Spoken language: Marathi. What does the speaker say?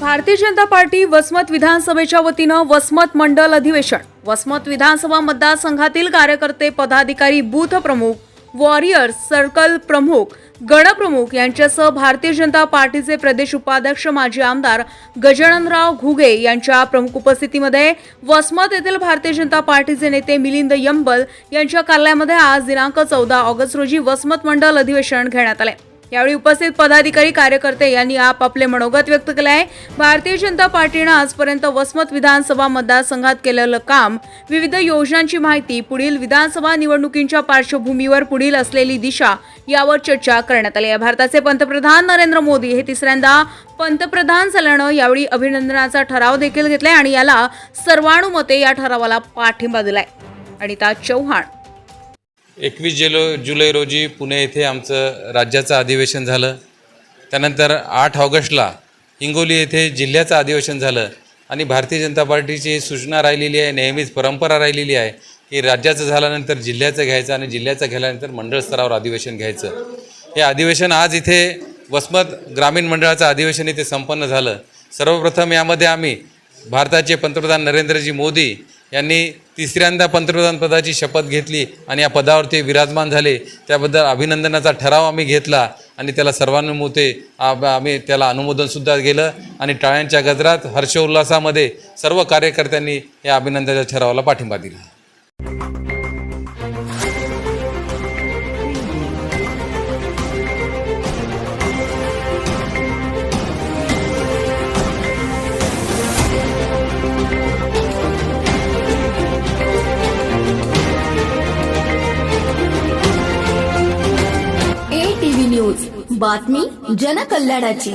भारतीय जनता पार्टी वसमत विधानसभेच्या वतीनं वसमत मंडल अधिवेशन. वसमत विधानसभा मतदारसंघातील कार्यकर्ते पदाधिकारी बूथ प्रमुख वॉरियर्स सर्कल प्रमुख गणप्रमुख यांच्यासह भारतीय जनता पार्टीचे प्रदेश उपाध्यक्ष माजी आमदार गजाननराव घुगे यांच्या प्रमुख उपस्थितीमध्ये वसमत येथील भारतीय जनता पार्टीचे नेते मिलिंद यंबल यांच्या कार्यालयामध्ये आज दिनांक चौदा ऑगस्ट रोजी वसमत मंडल अधिवेशन घेण्यात आले. यावेळी उपस्थित पदाधिकारी कार्यकर्ते यांनी आपापले मनोगत व्यक्त केले आहे. भारतीय जनता पार्टीनं आजपर्यंत वसमत विधानसभा मतदारसंघात केलेलं काम विविध योजनांची माहिती पुढील विधानसभा निवडणुकींच्या पार्श्वभूमीवर पुढील असलेली दिशा यावर चर्चा करण्यात आली आहे. भारताचे पंतप्रधान नरेंद्र मोदी हे तिसऱ्यांदा पंतप्रधान झाल्यानं यावेळी अभिनंदनाचा ठराव देखील घेतलाय आणि याला सर्वानुमते या ठरावाला पाठिंबा दिलाय. अनिता चव्हाण एकवीस जेलो जुलै रोजी पुणे येथे आमचं राज्याचं अधिवेशन झालं. त्यानंतर आठ ऑगस्टला हिंगोली येथे जिल्ह्याचं अधिवेशन झालं. आणि भारतीय जनता पार्टीची सूचना राहिलेली आहे नेहमीच परंपरा राहिलेली आहे की राज्याचं झाल्यानंतर जिल्ह्याचं घ्यायचं आणि जिल्ह्याचं घ्यायल्यानंतर मंडळ स्तरावर अधिवेशन घ्यायचं. हे अधिवेशन आज इथे वसमत ग्रामीण मंडळाचं अधिवेशन इथे संपन्न झालं. सर्वप्रथम यामध्ये आम्ही भारताचे पंतप्रधान नरेंद्रजी मोदी यांनी तिसऱ्यांदा पंतप्रधानपदाची शपथ घेतली आणि या पदावर ते विराजमान झाले. त्याबद्दल अभिनंदनाचा ठराव आम्ही घेतला आणि त्याला सर्वानुमते आम्ही त्याला अनुमोदनसुद्धा गेलं आणि टाळ्यांच्या गजरात हर्षोल्लासामध्ये सर्व कार्यकर्त्यांनी या अभिनंदनाच्या ठरावाला पाठिंबा दिला. बातमी जनकल्याणाची.